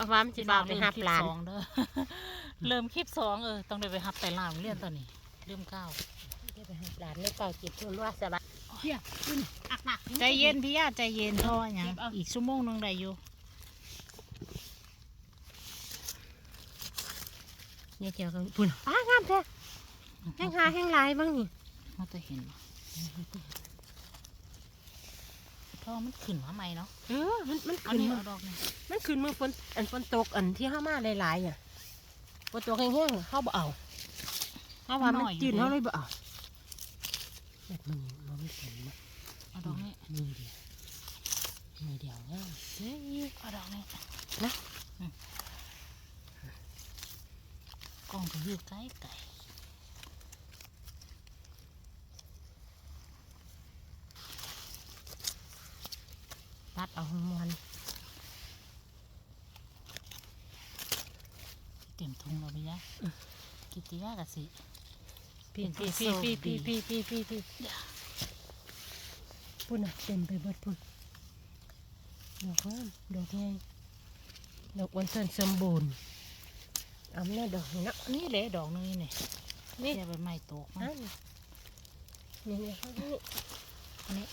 ราะว่ามันสิบ่าวไปหับหลาน เริ่มคลิปสองเด้อ เริ่มคลิปสองเออต้องได้ไปหับแต่ลานโรงเรียนตอนนี้เริ่มเก้าจะไปหับหลานเลยเป่าจิบทุนว่าสบายเฮียอักหนัก ใจเย็นพี่ย่าใจเย็นเพราะว่าหยังเก็บเอา อีกชั่วโมงหนึงได้อยู่เนี่ยเกี่ยวกับปุ่นอ้างามแท้แห้งหาแห้งหลายบ้างนี่เราจะเห็นบ่เพราะว่ามันขึ้นมาใหม่เนาะเออมันมันเอาขึ้นนี่มือเอาดอกนี่มันขึ้นมือฝนอันฝนตกอันที่เข้ามาหลายๆอะฝนตกแห้งๆเขาบ่เอาเขาว่ามันจืดเขาเลยบ่เอาแบบมึงมันไม่เป็นนะเอาดอกนี่มือเดียวมือเดียวง่ายเฮ้ย เอาดอกนี่นะ อืมกล้องก็อยู่ใกล้ไก่ ปัดเอาหมวนเต็มทุงเราไปยะกิติยากะสิพี่เป็นพี่พี่พี่พี่พี่พี่พี่พุ่นเต็มไปหมดพุ่นดอกงามดอกใหญ่ดอกวันเทินสมบูรณ์เอาแม่ดอกนะนี่แหละดอกนึงนี่นี่นี่แค่ใบไม้ตกอันะนนี่นี่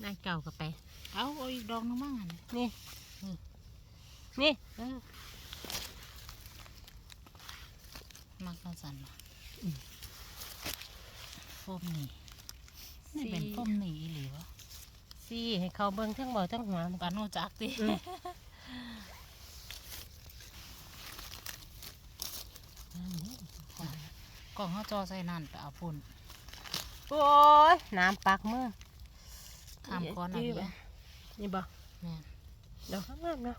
เขานี่อันนี้นายเก่ากับไป เอาเอาอีกดอกนึงมั่งอันนี้นี่อืมนี่เออมักกันสันมาอืมฟมนี่นี่เป็นสีฟมนี่อีหลีวะสี่ให้เขาเบิ่งทั้งบ่อทั้งหัวมันปานโนจักติอืมกล่องเขาจอใส่นั่นไปเอาพุ่น โอ้ย น้ำปักมือ ข้ามก้อนอะไรนี่บ่เงี้ยนี่บ่แม่นดอกงามๆเนาะ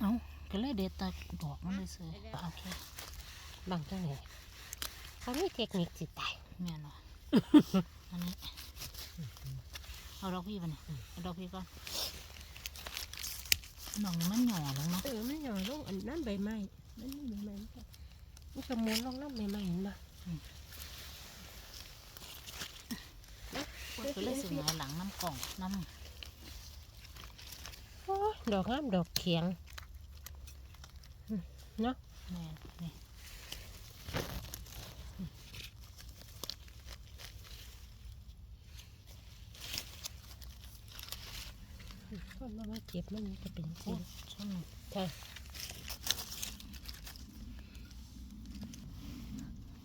เอาก็เลยเด็ดแตาดอกมันเลยเสือไปเอาแค่บางจังเลยเขามีเทคนิคสิตายแม่นวะอันนี้ เอาดอกพี่ไปเนี่ยเอาดอกพี่ก่อนดอกนี้มันหย่อลงเนาะเออไม่หย่อนลงอันนั้นใบไม้นั่นนี่ใบไม้มันก็มันก็หมุนลงน้ำใบไม้เห็นบ่ก็เลยสิหงายหลังน้ำกล่องน้โอ้ยดอกงามดอกเขียงอืมเนาะำแม่นนี่ นมาว่าเจ็บมันจะเป็นจริโอ้งช่างใช่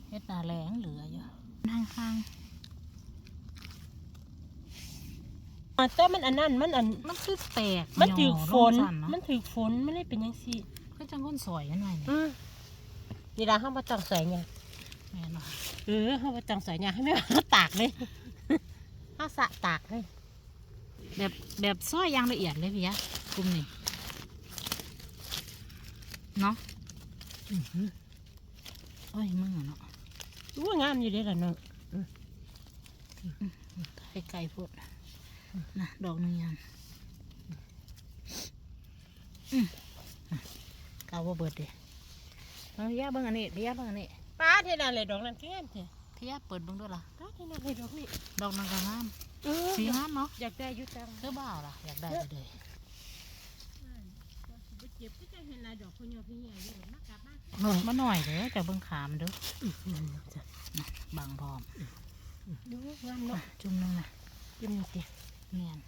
เฮ็ดหนาแรงเหลืออยู่นั่งข้างอ่าแต่มันอันนั้นมันอันมันคือแตกมันถือฝนหย่อลงสั่เาะมันถือฝนไม่ได้เป็นยังซี่คือจังก้นสอยยังไงเนี่ยอืมนี่ละห้ามประจังใส่ไงแม่นว่ะเออห้ามประจังใส่ไงให้แม่ห้าตากเลยห้าสะตากเลย แบบแบบซอยอยางละเอียดเลยพี่ยะกลุ่มนี้เนาะอื้อหือโอ้ยมึงอะเนาะว่างามอยู่เด้อล่ะเนาะไปไกลๆพูดนะดอกหนึงยันอืมอะกาวว่าเบิดเด้เอาพี่ยะเบิ่งอันนี้พี่ยะเบิ่งอันนี้ป้าเท่านั้นเลยดอกนั้นแค่นเถอะพี่ยะเปิดเบิ่งด้วยล่ะป้าเท่านั้นเลยดอกนี้ดอกนั้นก็งามเออ สีงามเนาะอยากได้อยุตังเธอบ้าล่ะอยากได้ไปเลยเจ็บก็จะเห็นลายดอกคนเดียวพี่ใหญ่อยู่มากลับมามาหน่อยเด้อแต่เบิ่งขามนเด้อนั่นเนาะจ้ะนะบางพร้อมดูงามอะเนาะจุ่มหนึงนะยิ้มสิเมียน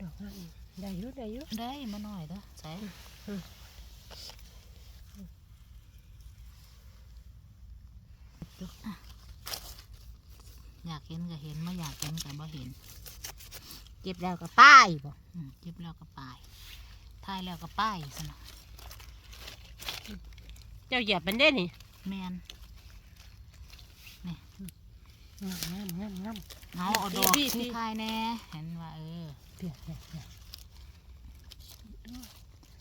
ดอกงามได้อยุได้อยุได้มาหน่อยเด้อใส่อืมอะ อยากเห็นก็เห็นไม่อยากเห็นก็บ่เห็นเจ็บแล้วก็ป้ายบ่อืมเก็บแล้วก็ป้ายถ่ายแล้วก็ป้ายสนะเจ้าเหยียบมันได้นี่แมนงามงามงามงามเอาเอาดอกพี่พี่ที่ถ่ายแน่เห็นว่าเออเปียกเปียกเปียก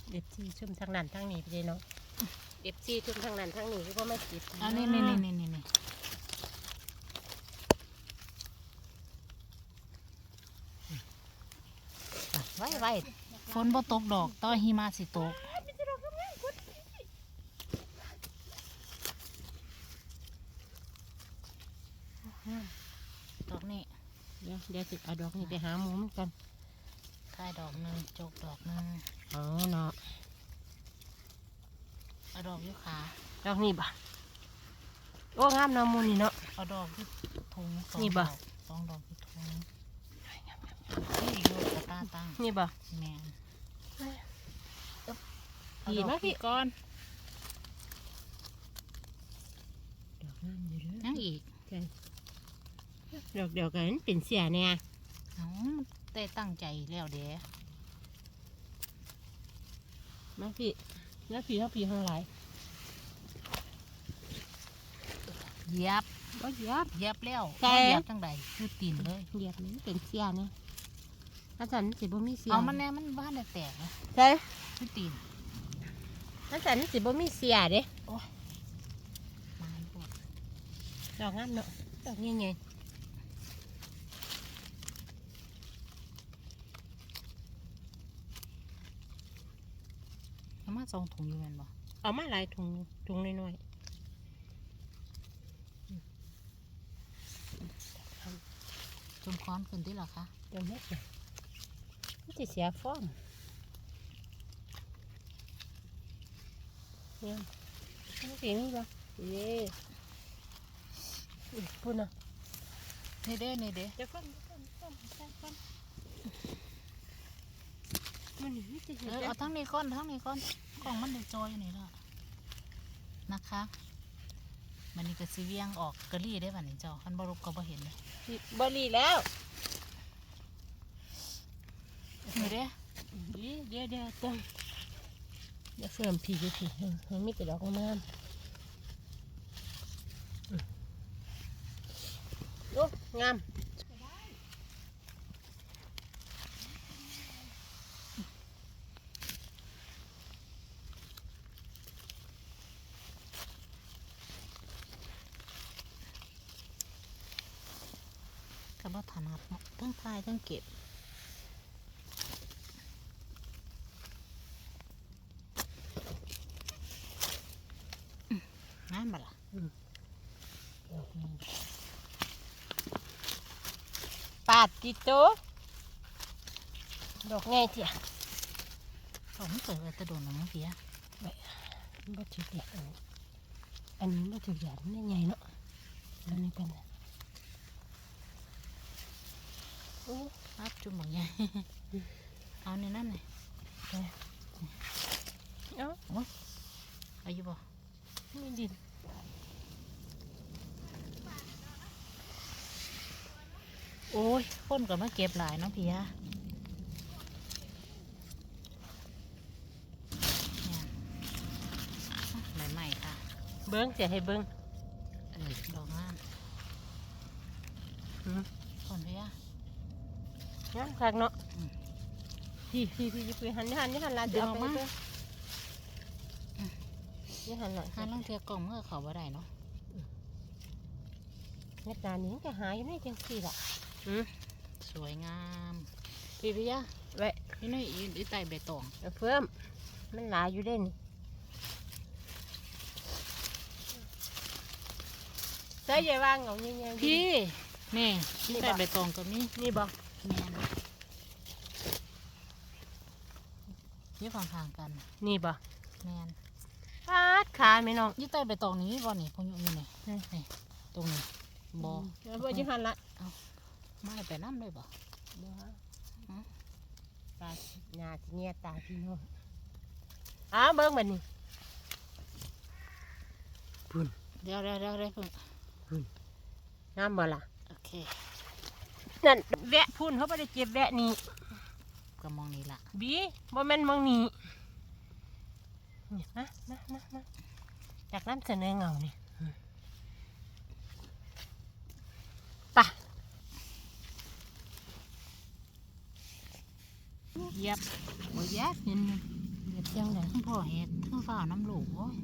เด็ดที่ชุ่มทางนั้นทางนี้ไปเลยเนาะเอฟซีทุกทางนั้นทางนี้ก็ไม่ติดอันนี้นี่นี่นี่นี่ ไว้ไว้ฝนบ่ตกดอกต่อหิมะสิตกดอกนี้เดี๋ยวเดี๋ยวสิเอาดอกนี้ไปหาหมูเหมือนกันท้ายดอกหนึ่งจกดอกหนึ่งอ๋อเนาะเอาดอกอยุขาดอกนี้บ่โอ้งามเนาะหมูนี่เนาะเอาดอกที่ถุงสองนี่บ่ดอกสองดอกที่ถุงนี่อีกดอกกระ ตาตั้งนี่บ่แมนดีมากพี่ก้อนดอกงามอยู่เด้ยังอีกดอกเดียวกันเป็นเสียเนี่ยเอ้าได้ตั้งใจแล้วเด้มาพี่แล้วพี่เขาพี่ข้างหลายเหยียบก็เหยียบเหยียบแล้วใช่เอาเหยียบจังใดคือตีนเลยเหยียบนี่เป็นเสียเนี่ย อาจารย์สิบ่มีเสียเอามันแน่มันบ้านได้แตกนะใช่คือตีนอาจารย์สิบ่มีเสียเด้มาให้ปวดดอกงามเนาะดอกใหญ่เอามาสองถุงอยู่แม่นบ่ๆเอามาหลายถุงถุงน้อยจมค้อนขึ้นที่หรอคะๆเดี๋ยวเม็ดเลยมั นสิเสียฟอร์มเนี่ยมันสิมีบ่เย้อุ๊ยพูดนะนี่เด้นี่เด้เดี๋ยวก่อนเดี๋ยวก่อนเดี๋ยวก่อนเดี๋ยวก่อนมันนี่มันจะเห็นเออได้เอาทั้งนี้ก้อนทั้งนี้ก้อนกล่องมันได้จอยอยู่นี่แล้วนะคะมันนี่ก็สิเวียงออกกะลี่ได้ป่ะนี่เจ้าคันบ่รบก็บ่เห็นเลยบรีแล้ว นี่เด้เดี๋ยวเดี๋ยวเดี๋ยวต้องเดี๋ยวเสริมผีอยู่ผีมันไม่ต่ดอกงามอืมโอ้งามก็บ่ถนัดเนาะทั้งทายทั้งเก็บอืมงามบ่ล่ะ ดอกนี้ปาดติโตดอกไงเถี่ยผมนเกิดไว้แตะโดนนะมั้งเพียบ่ถือเด็กอันนี้อันนี้บ่ถือหยาดนี่ใหญ่เนาะแล้วนี่กันนะโอ้รับจุ่มบางอย่างเอาในนั่นเลยเอ้าเอาอยู่บ่มีดิน โอ้ยคนก็มาเก็บหลายเนาะเพียเนี่ยใหม่ๆค่ะ เบิ้งเสียให้เบิ้งเออดอกงามอืมคนเพียงามคักเนาะอืมพี่พี่พี่พี่หันนี่หันนี่หันลาดึงออกมาเบิ่นี่หันหน่อยหาลังเทียกล่องเมื่อเขาบ่ได้เนาะเม็ดนานี้จะหายอยู่ในจังสี่ละอืม สวยงามพี่เพียไว้นี่นี่อีอีไตใบตองเอาเพิ่ม มันหลายอยู่เด่นใส่ใหญ่วางเอาเงี้ยๆพี่ นี่อีนี่ไตบ่ใบตองก็มีนี่บ่แม่นอยู่ข้างๆกัน นี่บ่แม่นฟาดขาไหมน้องยี่ใต้ใบตองนี้บ่นี่พงอยู่นี่นี่นี่นี่ตรงนี้บ่แล้วบ่จะหันละ ไม่ไปน้ำเลยบ่บ่ฮะอืมตาหน้าที่เนี่ยตาที่น้องอ้าวเบิ้งมันนี่เดี๋ยวเดี๋ยวเดี๋ยวเดี๋ยวเพิ่งงามบ่ล่ะโอเคนั่นแวะพุ่นเขาไม่ได้เจ็บแวะนี่ก็มองนี่ล่ะบีบ่แม่นมองนี่นี่มามามามาจากนั้นเสนอเงานี่ เหยียบบ่ยากเห็นเหยียบจังเลทั้งพ่อเห็ดทั้งฝ้าน้ำหลูกโอ้ย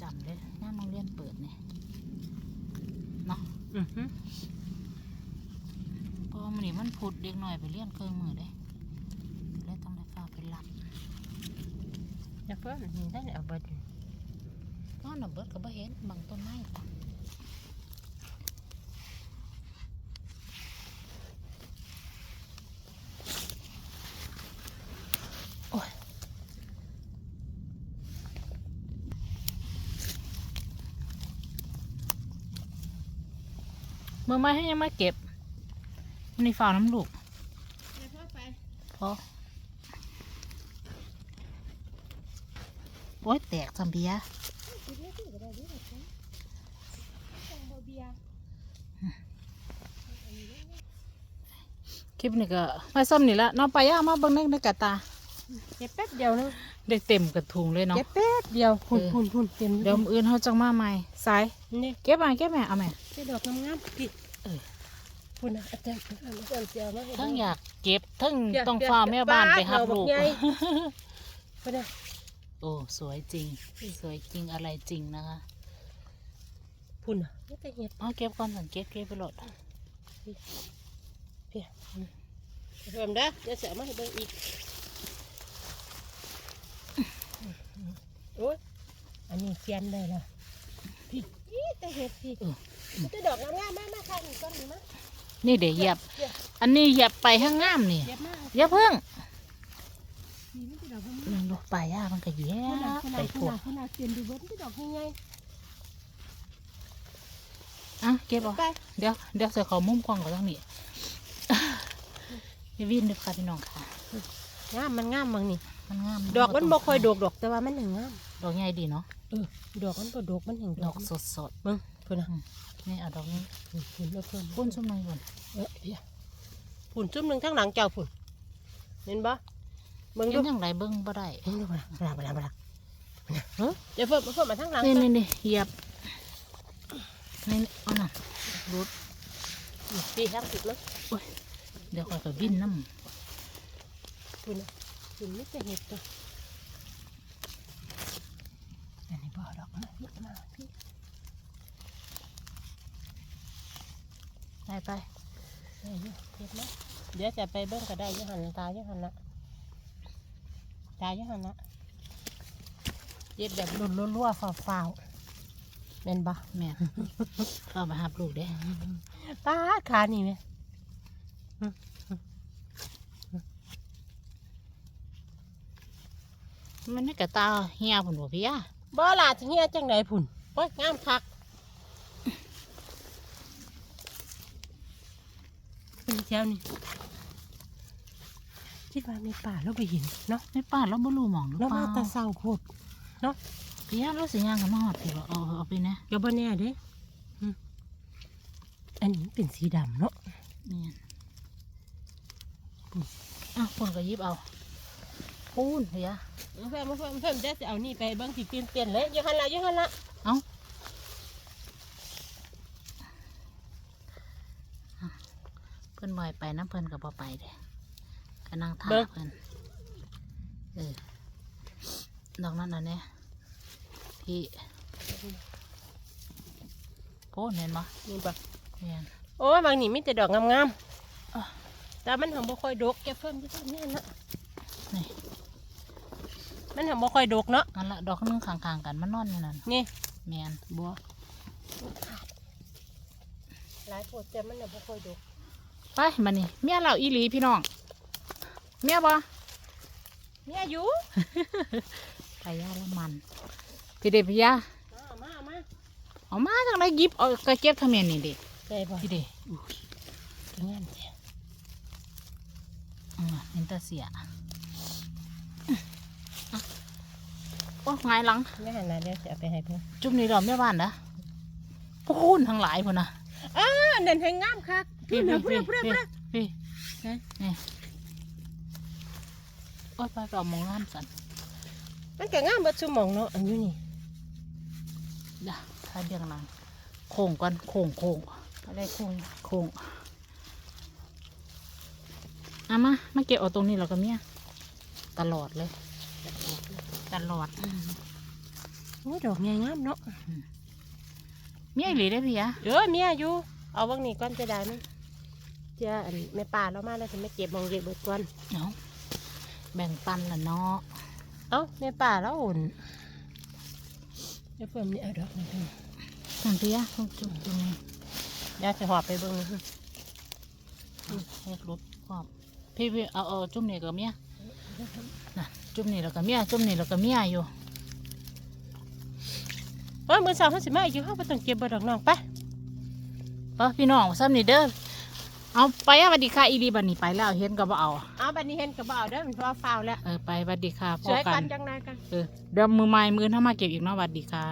จำเลยหน้าโรงเรียนเปิดเนี่ยเนาะพอมันนี่มันผุดเด็กหน่อยไปเลี้ยนเครื่องมือเลยแล้วต้องได้ฝ้าไปหลับจะเพิ่มนี่ได้เอาเบิดก็หนับเบิดก็บ่เห็นบางต้นไม้ อไม้ให้ยังมาเก็บมันนี่ฝ่าน้ำลูกอย่าเพิ่นไปพอโอ้ยแตกซัมเบียสิได้สิก็ได้ดิล่ะจ้ะต้องบ่เบียร์คลิปนี้ก็มาซ้ำนี่ละน้องไปย่ามาเบิ่งในในกระตาเก็บแป๊บเดียวนึงได้เต็มกระถุงเลยเนาะเก็บแป๊บเดียวพุ่นเออพุ่นพุ่นเต็มเดี๋ยวมื้ออื่นเขาจังมาใหม่สายนี่เก็บมาเก็บแม่เอาแม่เก็บดอกงามๆพี่เออ พุ่นน่ะอาจารย์อาจารย์เสียมาให้ทั้งเบิ่อยากเก็บทั้งเดี๋ยวต้องเดี๋ยวฟ้าแม่บ้านบ้านไปหับเราบอกลูกใหญ่พุ่นน่ะโอ้สวยจริง สวยจริงอะไรจริงนะคะพุ่นน่ะนี่แต่เห็ดเอาเก็บก่อนสังเก็บเก็บไปโหลดเพียเพิ่มเด้อเดี๋ยวเสียมาให้เบิ่งอีกโอ้ยอันนี้เขียนได้ละพี่อีแต่เห็ดพี่มัน จะดอกงามๆมากมากค่ะนี่ต้นนี้มั้ยนี่เดี๋ยวเหยียบเหยียบ อันนี้เหยียบไปข้างงามนี่เหยียบมากอย่าเพิ่งนี่มันจะดอกงามมันลูกปลายามันก็เหยียขนาดบขนาไปดขทั่วนาดขนาดเปลี่ยนดูเบิ้ลมันจะดอกง่ายอะเก็บเอาๆไปเดี๋ยวเดี๋ยวใส่ขอมุมกล้องกับตรงนี้อย่าวิ่งเด้อค่ะพี่น้องค่ะงามมันงามบางนี่มันงามดอกมันบ่ค่อยดอกดอกแต่ว่ามันแห่งงามดอกใหญ่ดีเนาะเออดอกมันบ่ดอกมันแห่งดดออกกสดสดมึง พุ่นน่ะๆนี่เอาดอกนี้พุ่นพุ่นแล้วพุ่นปุ้นชุ่มหน่อยก่อนเออเพียพุ่นจุ่มหนึงทั้งหลังเจ้าพุ่นเห็นบ่มึงเห็ดูนอย่างไรเบิ้งบ่ได้มึงดูบ่ล่ะบ่ล่ะบ่ล่ะเฮ้ยเดี๋ยวเพิ่มเพิ่มมาทั้งหลังนี่ก่อนนี่นี่เหยียบนี่เอาน่ะรุดพี่ทั้งสุดเลยเดี๋ยวค่อยไปบินน้พุ่นน่ะพุ่นนี่จะเห็ดตัวอันนี้บ่ดอกนะเยอะมากพี่ำไปไป ได้อยู่เห็ดนะ เดี๋ยวจะไปเบิ่งก็ได้อยังหันตาอยังหันละตาอยังหันละเย็ดแบบรุ่นรั่วๆฟ้าวๆแม่นบ่แม่นเข้ามาหับลูกเด้ป้าดขานี่ไหมมันนี่กระตาเหี่ยผุนบ่พี่ยาบ่ล่ะจังเฮียจังไดพุ่นโอ้ยงามคัก เป็นแถวนี่คิดว่ามีป่าเราไปเห็นเนาะไม่ป้าเราบ่รู้หมองหรือเราเปมาล่าแต่เศร้าโพดพี่ยาเราสิย่างกันมาหอดพี่บ่เอาเอาไปนะก็บ่แน่เด้อืมอันนี้มันเป็นสีดำเนาะนี่อะคนก็หยิบเอาพูนพี่ยาเพิ่มเพิ่มเพิ่มจะเอานี่ไปเบิ่งสิเปลี่ยนเปลี่ยนเลยอยังหันละอยังหันละ เอาเพิ่นบ่อยไปน้ำเพิ่นก็บ่ไปเด้ก็นั่งท่าเพิ่นเออดอกนั้นอันเนี้ยพี่โอ้เห็นบ่นี่ปะเห็นโอ้ยบางนี่มีแต่ดอกงามอะๆแต่มันหังบ่ค่อยดกแกเพิ่มที่ต้นนี่นะนี่มันหังบ่ค่อยดกเนาะนั่นละดอกนึงข้างๆกันมันนอนอยู่นั่นนี่แมนบัวหลายโพดแต่มันหังบ่ค่อยดก ไปมานี่เมียเราอีหลีพี่น้องเมียบ่เนี่ยอยู่ไปยาละมันพี่เด็พี่ยามามามาเอามาจังไรหยิบเอากระเก็บทำเมียนี่เด็ได้บ่พี่เด็อุ้ยก็งามแท้อืมเห็นแตาเสียอะโอ้ไงายหลังไม่หันหน้าเดี๋ยวจะเอาไปให้เพิ่นจุ่มนี่ดอกแม่บ้านนะพูนทั้งหลายพุ่นนะอ้านั่นให้งามคัก พี่เพื่พี่อพี่เพื่อพี่เพื่อพี่เฮ้ยนี่โอ้ยไปไปเอาหมองงามสันมันก็งามเบิดซุหมองเนาะอันอยู่นี่เดี๋ยวถ้าเบียงหลังโค้งก่อนโค้งโค้งอะไรคงโค้งเอามามาเก็บเอาตรงนี้แล้วก็เมียตลอดเลย ตลอดโอ้ยดอกใหญ่งามเนาะเมียอีหลีได้อพี่ยะเออเมียอยู่เเอาว่างนี้ก่อนจะได้ไหม เจ้าอันแม่ป่าเรามาแล้วจะไม่เก็บมองเก็บเบิดก่อนเนาะแบ่งปันละเนาะเอ้าแม่ป่าแล้วอุ่นเดี๋ยวเพิ่มนี่เอาดอกนี่เพิ่มนั่นเพียทุกจุดตรงนี้เดี๋ยวจะหอบไปเบิ่งเฮ็ดรถความพี่พี่เอาเอาจุ่มนี่กับเมียน่ะจุ่มนี่แล้วก็เมียจุ่มนี่แล้วก็เมียอยู่เออมือสาวเขาสิมาอีกอยู่เขาไปต้องเก็บเบิดดอกน้องไปเออพี่น้องซ้ำนี่เด้อ เอาไปอะสวัสดีค่ะอีรีบันนี่ไปแล้วเห็นก็บ่เอา เอาบัดนี้เห็นกระเป๋าเด้อมันเพราะว่าฟาวแล้วเออไปสวัสดีค่ะพสอวยกักันนจังไดกัน เออเดี๋ยวมือไม้มือถ้ามาเก็บอีกเนาะสวัสดีค่ะ